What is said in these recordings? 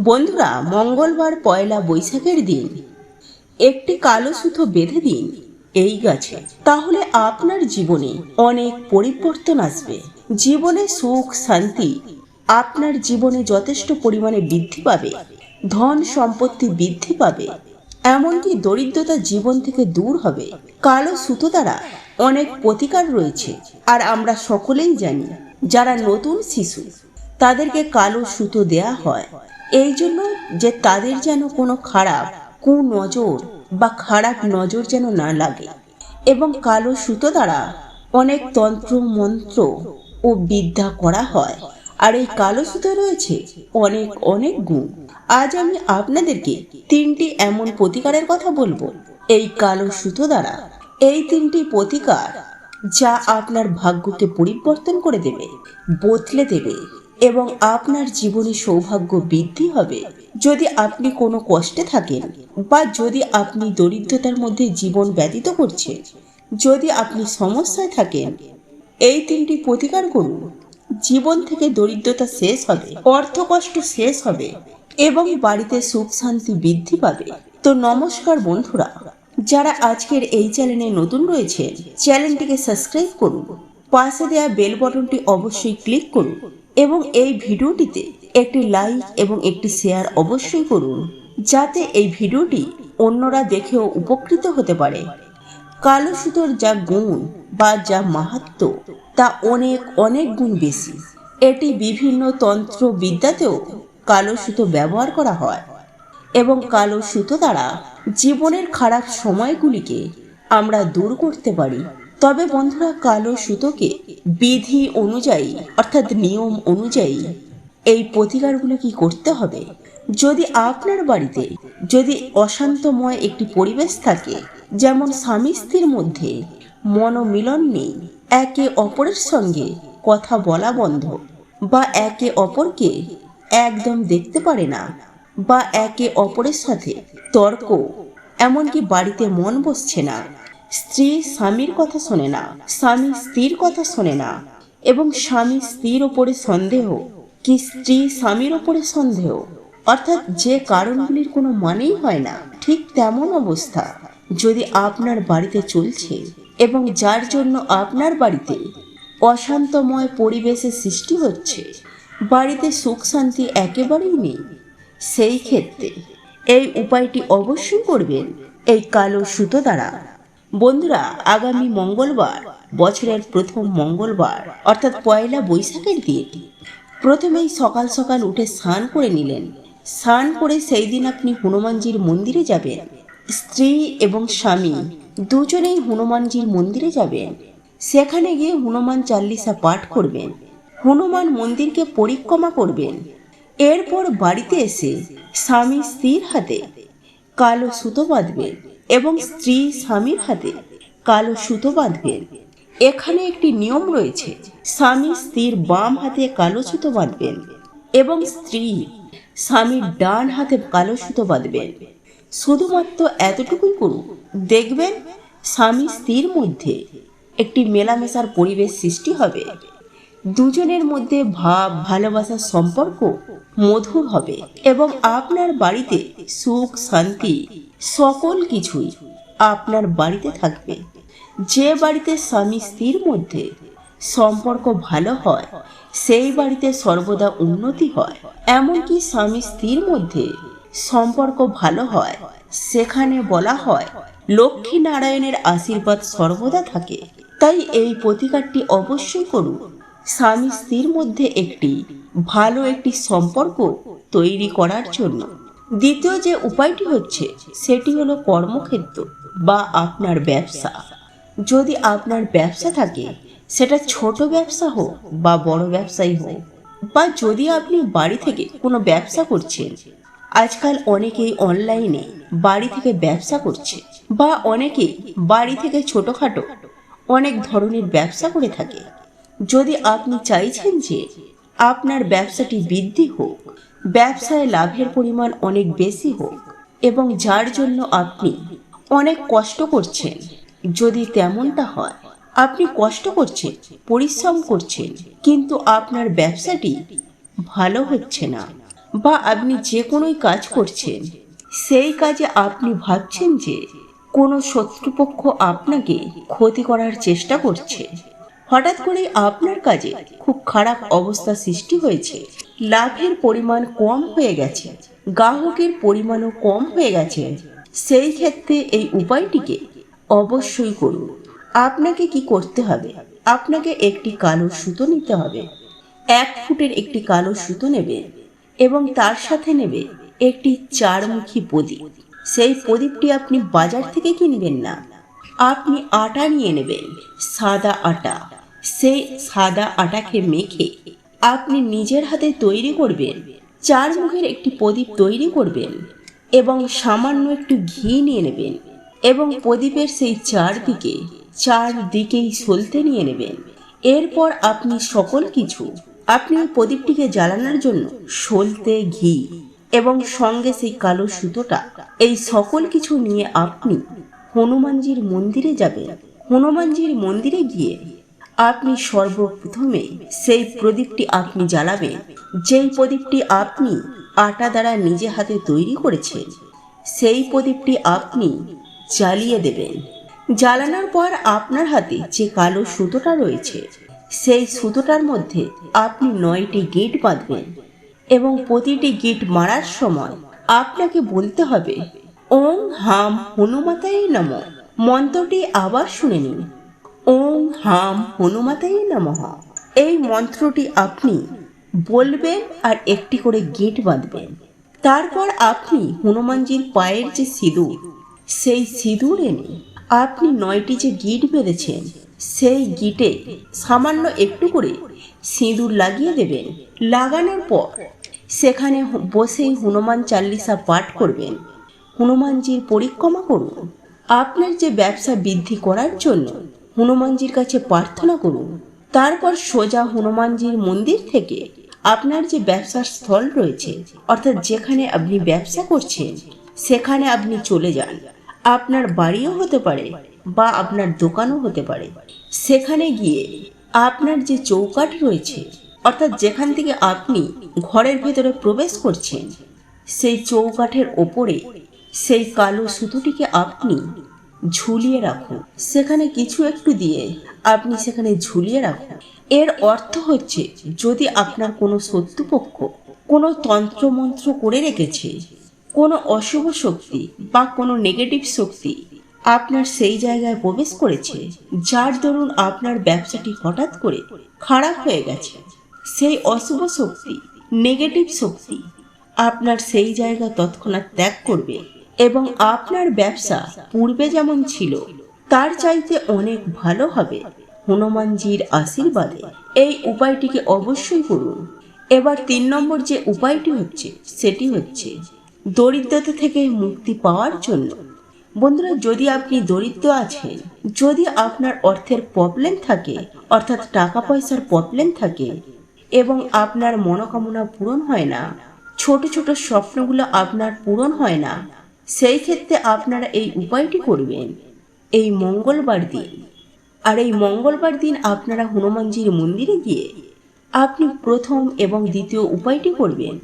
বন্ধুরা, মঙ্গলবার পয়লা বৈশাখের দিন। একটি কালো সুতো বেঁধে দিন এই গাছে। তাহলে আপনার জীবনে অনেক পরিবর্তন আসবে। জীবনে সুখ, শান্তি আপনার জীবনে যথেষ্ট পরিমাণে বৃদ্ধি পাবে। ধন সম্পত্তি বৃদ্ধি পাবে। এমনকি দরিদ্রতা জীবন থেকে দূর হবে। কালো সুতো দ্বারা অনেক প্রতিকার রয়েছে। আর আমরা সকলেই জানি, যারা নতুন শিশু, তাদেরকে কালো সুতো দেয়া হয়। এই জন্য যে তাদের যেন কোনো খারাপ কুনজর বা খারাপ নজর যেন না লাগে এবং কালো সুতো দ্বারা অনেক তন্ত্র, মন্ত্র ও বিদ্যা করা হয়। আর এই কালো সুতো রয়েছে অনেক অনেক গুণ। আজ আমি আপনাদেরকে তিনটি এমন প্রতিকারের কথা বলব। এই কালো সুতো দ্বারা এই তিনটি প্রতিকার যা আপনার ভাগ্যকে পরিবর্তন করে দেবে, বদলে দেবে এবং আপনার জীবনে সৌভাগ্য বৃদ্ধি হবে। যদি আপনি কোনো কষ্টে থাকেন বা যদি আপনি দরিদ্রতার মধ্যে জীবন ব্যতীত করছেন, যদি আপনি সমস্যায় থাকেন, এই তিনটি প্রতিকার করুন। জীবন থেকে দরিদ্রতা শেষ হবে অর্থ কষ্ট শেষ হবে এবং বাড়িতে সুখ শান্তি বৃদ্ধি পাবে। তো নমস্কার বন্ধুরা, যারা আজকের এই চ্যানেলে নতুন রয়েছে চ্যানেলটিকে সাবস্ক্রাইব করুন। পাশে দেওয়া বেল বটনটি অবশ্যই ক্লিক করুন। এবং এই ভিডিওটিতে একটি লাইক এবং একটি শেয়ার অবশ্যই করুন, যাতে এই ভিডিওটি অন্যরা দেখেও উপকৃত হতে পারে। কালো সুতোর যা গুণ বা যা মাহাত্ম, তা অনেক অনেক গুণ বেশি। এটি বিভিন্ন তন্ত্র বিদ্যাতেও কালো সুতো ব্যবহার করা হয় এবং কালো সুতো দ্বারা জীবনের খারাপ সময়গুলিকে আমরা দূর করতে পারি। তবে বন্ধুরা কালো সুতোকে বিধি অনুযায়ী, অর্থাৎ নিয়ম অনুযায়ী এই প্রতিকারগুলো কি করতে হবে? যদি আপনার বাড়িতে যদি অশান্তময় একটি পরিবেশ থাকে, যেমন স্বামী স্ত্রীর মধ্যে মনোমিলন নেই, একে অপরের সঙ্গে কথা বলা বন্ধ বা একে অপরকে একদম দেখতে পারে না বা একে অপরের সাথে তর্ক, এমনকি বাড়িতে মন বসছে না স্ত্রী স্বামীর কথা শোনে না, স্বামী স্ত্রীর কথা শোনে না এবং স্বামী স্ত্রীর ওপরে সন্দেহ কি স্ত্রী স্বামীর ওপরে সন্দেহ? অর্থাৎ যে কারণগুলির কোনো মানেই হয় না, ঠিক তেমন অবস্থা। যদি আপনার বাড়িতে চলছে এবং যার জন্য আপনার বাড়িতে অশান্তময় পরিবেশের সৃষ্টি হচ্ছে, বাড়িতে সুখ শান্তি একেবারেই নেই, সেই ক্ষেত্রে এই উপায়টি অবশ্যই করবেন, এই কালো সুতো দ্বারা। বন্ধুরা, আগামী মঙ্গলবার, বছরের প্রথম মঙ্গলবার, অর্থাৎ পয়লা বৈশাখের দিন। প্রথমেই সকাল সকাল উঠে স্নান করে নিলেন। স্নান করে সেই দিন আপনি হনুমানজির মন্দিরে যাবেন। স্ত্রী এবং স্বামী দুজনেই হনুমানজির মন্দিরে যাবেন। সেখানে গিয়ে হনুমান চাল্লিশা পাঠ করবেন। হনুমান মন্দিরকে পরিক্রমা করবেন। এরপর বাড়িতে এসে স্বামী স্ত্রীর হাতে কালো সুতো বাঁধবেন। এবং স্ত্রী স্বামীর হাতে কালো সুতো বাঁধবেন এখানে একটি নিয়ম রয়েছে, স্বামী স্ত্রীর বাম হাতে কালো সুতো বাঁধবেন এবং স্ত্রী স্বামীর ডান হাতে কালো সুতো বাঁধবেন শুধুমাত্র এতটুকুই করুন। দেখবেন, স্বামী স্ত্রীর মধ্যে একটি মেলামেশার পরিবেশ সৃষ্টি হবে। দুজনের মধ্যে ভাব ভালোবাসার সম্পর্ক মধুর হবে এবং আপনার বাড়িতে সুখ, শান্তি সকল কিছুই আপনার বাড়িতে থাকবে। যে বাড়িতে স্বামী স্ত্রীর মধ্যে সম্পর্ক ভালো হয়, সেই বাড়িতে সর্বদা উন্নতি হয়। এমনকি স্বামী স্ত্রীর মধ্যে সম্পর্ক ভালো হয়, সেখানে বলা হয়, লক্ষ্মী নারায়ণের আশীর্বাদ সর্বদা থাকে। তাই এই প্রতিকারটি অবশ্যই করুন। স্বামী স্ত্রীর মধ্যে একটি ভালো একটি সম্পর্ক তৈরি করার জন্য। দ্বিতীয় যে উপায়টি হচ্ছে, সেটি হলো কর্মক্ষেত্র বা আপনার ব্যবসা। যদি আপনার ব্যবসা থাকে, সেটা ছোট ব্যবসা হোক বা বড় ব্যবসায়ী হোক, বা যদি আপনি বাড়ি থেকে কোনো ব্যবসা করছেন, আজকাল অনেকেই অনলাইনে বাড়ি থেকে ব্যবসা করছে বা অনেকেই বাড়ি থেকে ছোটোখাটো অনেক ধরনের ব্যবসা করে থাকে। যদি আপনি চাইছেন যে আপনার ব্যবসাটি বৃদ্ধি হোক, ব্যবসায় লাভের পরিমাণ অনেক বেশি হোক এবং যার জন্য আপনি অনেক কষ্ট করছেন, যদি তেমনটা হয়, আপনি কষ্ট করছেন, পরিশ্রম করছেন, কিন্তু আপনার ব্যবসাটি ভালো হচ্ছে না বা আপনি যে কোনোই কাজ করছেন, সেই কাজে আপনি ভাবছেন যে কোনো শত্রুপক্ষ আপনাকে ক্ষতি করার চেষ্টা করছে। হঠাৎ করে আপনার কাজে খুব খারাপ অবস্থা সৃষ্টি হয়েছে। লাভের পরিমাণ কম হয়ে গেছে, গ্রাহকের পরিমাণও কম হয়ে গেছে। সেই ক্ষেত্রে এই উপায়টিকে অবশ্যই করুন। আপনাকে কি করতে হবে? আপনাকে একটি কালো সুতো নিতে হবে। এক ফুটের একটি কালো সুতো নেবে এবং তার সাথে নেবে একটি চারমুখী প্রদীপ। সেই প্রদীপটি আপনি বাজার থেকে কিনবেন না। আপনি আটা নিয়ে নেবেন, সাদা আটা। সেই সাদা আটাকে মেখে আপনি নিজের হাতে তৈরি করবেন। চার মুখের একটি প্রদীপ তৈরি করবেন এবং সামান্য একটু ঘি নিয়ে নেবেন এবং প্রদীপের সেই চারদিকে চার দিকেই সলতে নিয়ে নেবেন। এরপর আপনি সকল কিছু, আপনি প্রদীপটিকে জ্বালানোর জন্য সলতে ঘি এবং সঙ্গে সেই কালো সুতোটা, এই সকল কিছু নিয়ে আপনি হনুমানজির মন্দিরে যাবেন। হনুমানজির মন্দিরে গিয়ে আপনি সর্বপ্রথমে সেই প্রদীপটি আপনি জ্বালাবেন। যেই প্রদীপটি আপনি আটা দ্বারা নিজে হাতে তৈরি করেছেন, সেই প্রদীপটি আপনি জ্বালিয়ে দেবেন। জ্বালানোর পর আপনার হাতে যে কালো সুতোটা রয়েছে, সেই সুতোটার মধ্যে আপনি নয়টি গিট বাঁধবেন এবং প্রতিটি গিট মারার সময় আপনাকে বলতে হবে, ওং হাম হনুমাতাই নম। মন্ত্রটি আবার শুনে নিন। ওং হাম হনুমাতাই নমঃ। এই মন্ত্রটি আপনি বলবেন আর একটি করে গিট বাঁধবেন। তারপর আপনি হনুমানজির পায়ের যে সিঁদুর, সেই সিঁদুর এনে আপনি নয়টি যে গিট বেঁধেছেন, সেই গিটে সামান্য একটু করে সিঁদুর লাগিয়ে দেবেন। লাগানোর পর সেখানে বসেই হনুমান চাল্লিশা পাঠ করবেন। হনুমানজির পরিক্রমা করুন। আপনার যে ব্যবসা বৃদ্ধি করার জন্য হনুমানজির কাছে প্রার্থনা করুন। তারপর সোজা হনুমানজির মন্দির থেকে আপনার যে ব্যবসার স্থল রয়েছে, অর্থাৎ যেখানে আপনি ব্যবসা করছেন, সেখানে আপনি চলে যান। আপনার বাড়িও হতে পারে বা আপনার দোকানও হতে পারে। সেখানে গিয়ে আপনার যে চৌকাঠ রয়েছে, অর্থাৎ যেখান থেকে আপনি ঘরের ভেতরে প্রবেশ করছেন, সেই চৌকাঠের ওপরে সেই কালো সুতোটিকে আপনি ঝুলিয়ে রাখুন। সেখানে কিছু একটু দিয়ে আপনি সেখানে ঝুলিয়ে রাখুন। এর অর্থ হচ্ছে, যদি আপনার কোনো শত্রুপক্ষ কোনো তন্ত্রমন্ত্র করে রেখেছে, কোনো অশুভ শক্তি বা কোনো নেগেটিভ শক্তি আপনার সেই জায়গায় প্রবেশ করেছে, যার দরুন আপনার ব্যবসাটি হঠাৎ করে খারাপ হয়ে গেছে, সেই অশুভ শক্তি নেগেটিভ শক্তি আপনার সেই জায়গা তৎক্ষণাৎ ত্যাগ করবে। এবং আপনার ব্যবসা পূর্বে যেমন ছিল, তার চাইতে অনেক ভালো হবে। হনুমানজির আশীর্বাদে এই উপায়টিকে অবশ্যই করুন। এবার তিন নম্বর যে উপায়টি হচ্ছে, সেটি হচ্ছে দরিদ্রতা থেকে মুক্তি পাওয়ার জন্য। বন্ধুরা, যদি আপনি দরিদ্র আছেন, যদি আপনার অর্থের প্রবলেম থাকে, অর্থাৎ টাকা পয়সার প্রবলেম থাকে, এবং আপনার মনোকামনা পূরণ হয় না, ছোট ছোট স্বপ্নগুলো আপনার পূরণ হয় না সেই ক্ষেত্রে আপনারা এই উপায়টি করবেন। এই মঙ্গলবার দিন। আর এই মঙ্গলবার দিন আপনারা হনুমানজির মন্দিরে গিয়ে আপনি প্রথম এবং দ্বিতীয় উপায়টি করবেন।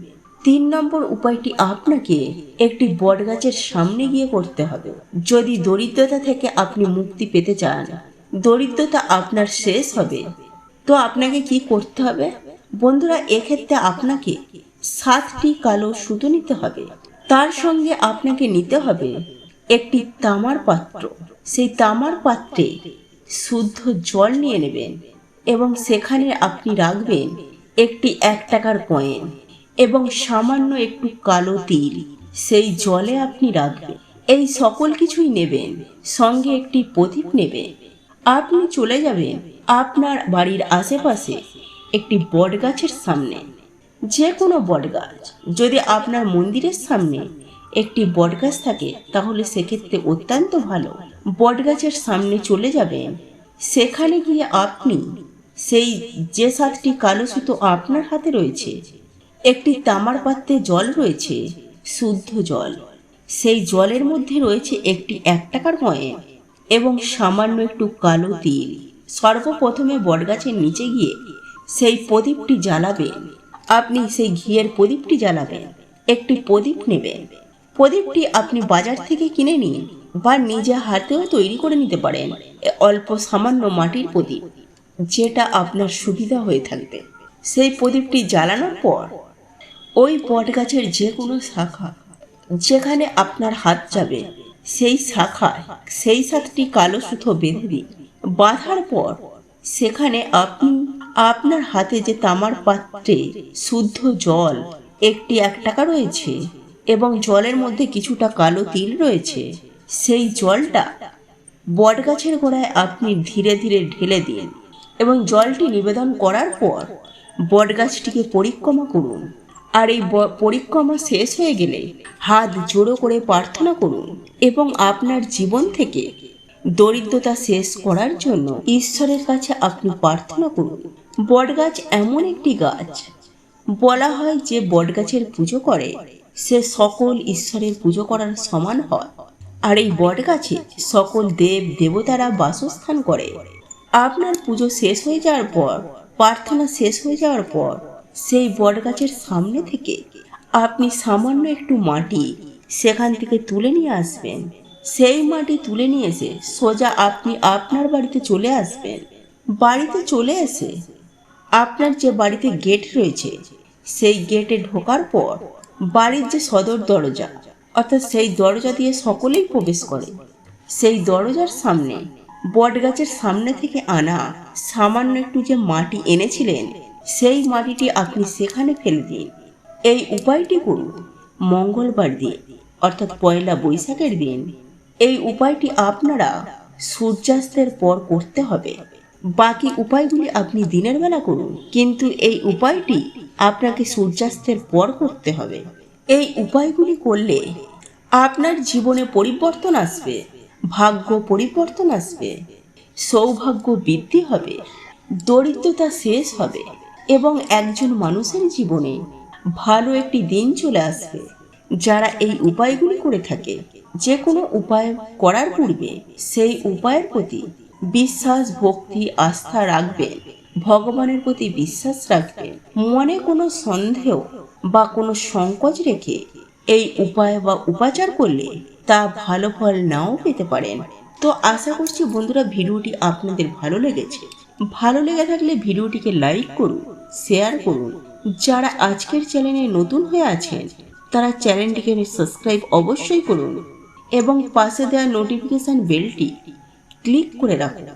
তিন নম্বর উপায়টি আপনাকে একটি বটগাছের সামনে গিয়ে করতে হবে। যদি দরিদ্রতা থেকে আপনি মুক্তি পেতে চান, দরিদ্রতা আপনার শেষ হবে। তো আপনাকে কি করতে হবে? বন্ধুরা, এক্ষেত্রে আপনাকে সাতটি কালো সুতো নিতে হবে। তার সঙ্গে আপনাকে নিতে হবে একটি তামার পাত্র। সেই তামার পাত্রে শুদ্ধ জল নিয়ে নেবেন এবং সেখানে আপনি রাখবেন একটি এক টাকার কয়েন এবং সামান্য একটু কালো তিল। সেই জলে আপনি রাখবেন। এই সকল কিছুই নেবেন, সঙ্গে একটি প্রদীপ নেবেন। আপনি চলে যাবেন আপনার বাড়ির আশেপাশে একটি বট গাছের সামনে। যে কোনো বটগাছ। যদি আপনার মন্দিরের সামনে একটি বটগাছ থাকে, তাহলে সেক্ষেত্রে অত্যন্ত ভালো। বটগাছের সামনে চলে যাবেন। সেখানে গিয়ে আপনি সেই যে সাতটি কালো সুতো আপনার হাতে রয়েছে, একটি তামার পাত্রে জল রয়েছে, শুদ্ধ জল। সেই জলের মধ্যে রয়েছে একটি এক টাকার কয়েন এবং সামান্য একটু কালো তিল। সর্বপ্রথমে বটগাছের নিচে গিয়ে সেই প্রদীপটি জ্বালাবেন। আপনি সেই ঘিয়ের প্রদীপটি জ্বালাবেন একটি প্রদীপ নেবেন প্রদীপটি আপনি বাজার থেকে কিনে নিন বা নিজে হাতেও তৈরি করে নিতে পারেন। অল্প সামান্য মাটির প্রদীপ, যেটা আপনার সুবিধা হয়ে থাকবে। সেই প্রদীপটি জ্বালানোর পর, ওই বটগাছের যে কোনো শাখা, যেখানে আপনার হাত যাবে, সেই শাখায়, সেই সাতটি কালো সুতো বেঁধে দিন বাঁধার পর, সেখানে আপনি আপনার হাতে যে তামার পাত্রে শুদ্ধ জল, একটি এক টাকা রয়েছে এবং জলের মধ্যে কিছুটা কালো তিল রয়েছে, সেই জলটা বটগাছের গোড়ায় আপনি ধীরে ধীরে ঢেলে দিন এবং জলটি নিবেদন করার পর বটগাছটিকে পরিক্রমা করুন। আর এই পরিক্রমা শেষ হয়ে গেলে হাত জোড়ো করে প্রার্থনা করুন এবং আপনার জীবন থেকে দরিদ্রতা শেষ করার জন্য ঈশ্বরের কাছে আপনি প্রার্থনা করুন। বটগাছ এমন একটি গাছ। বলা হয় যে বটগাছের পুজো করে, সে সকল ঈশ্বরের পুজো করার সমান হয়। আর এই বটগাছে সকল দেব দেবতারা বাসস্থান করে। আপনার পুজো শেষ হয়ে যাওয়ার পর, প্রার্থনা শেষ হয়ে যাওয়ার পর, সেই বটগাছের সামনে থেকে আপনি সামান্য একটু মাটি সেখান থেকে তুলে নিয়ে আসবেন। সেই মাটি তুলে নিয়ে এসে সোজা আপনি আপনার বাড়িতে চলে আসবেন। বাড়িতে চলে এসে আপনার যে বাড়িতে গেট রয়েছে, সেই গেটে ঢোকার পর বাড়ির যে সদর দরজা, অর্থাৎ সেই দরজা দিয়ে সকলেই প্রবেশ করে, সেই দরজার সামনে, বটগাছের সামনে থেকে আনা সামান্য একটু যে মাটি এনেছিলেন, সেই মাটিটি আপনি সেখানে ফেলে দিন। এই উপায়টি করুন, মঙ্গলবার দিন, অর্থাৎ পয়লা বৈশাখের দিন, এই উপায়টি আপনারা সূর্যাস্তের পর করতে হবে। বাকি উপায়গুলি আপনি দিনের বেলা করুন। কিন্তু এই উপায়টি আপনাকে সূর্যাস্তের পর করতে হবে। এই উপায়গুলি করলে আপনার জীবনে পরিবর্তন আসবে, ভাগ্য পরিবর্তন আসবে, সৌভাগ্য বৃদ্ধি হবে, দরিদ্রতা শেষ হবে এবং একজন মানুষের জীবনে ভালো একটি দিন চলে আসবে। যারা এই উপায়গুলি করে থাকে, যে কোনো উপায় করার পূর্বে সেই উপায়ের প্রতি বিশ্বাস, ভক্তি, আস্থা রাখবেন ভগবানের প্রতি বিশ্বাস রাখবেন মনে কোনো সন্দেহ বা কোনো সংকোচ রেখে এই উপায় বা উপাচার করলে তা ভালো ফল নাও পেতে পারেন। তো আশা করছি বন্ধুরা ভিডিওটি আপনাদের ভালো লেগেছে। ভালো লেগে থাকলে ভিডিওটিকে লাইক করুন, শেয়ার করুন। যারা আজকের চ্যানেলে নতুন হয়ে আছেন, তারা চ্যানেলটিকে সাবস্ক্রাইব অবশ্যই করুন এবং পাশে দেওয়া নোটিফিকেশান বেলটি ক্লিক করে রাখুন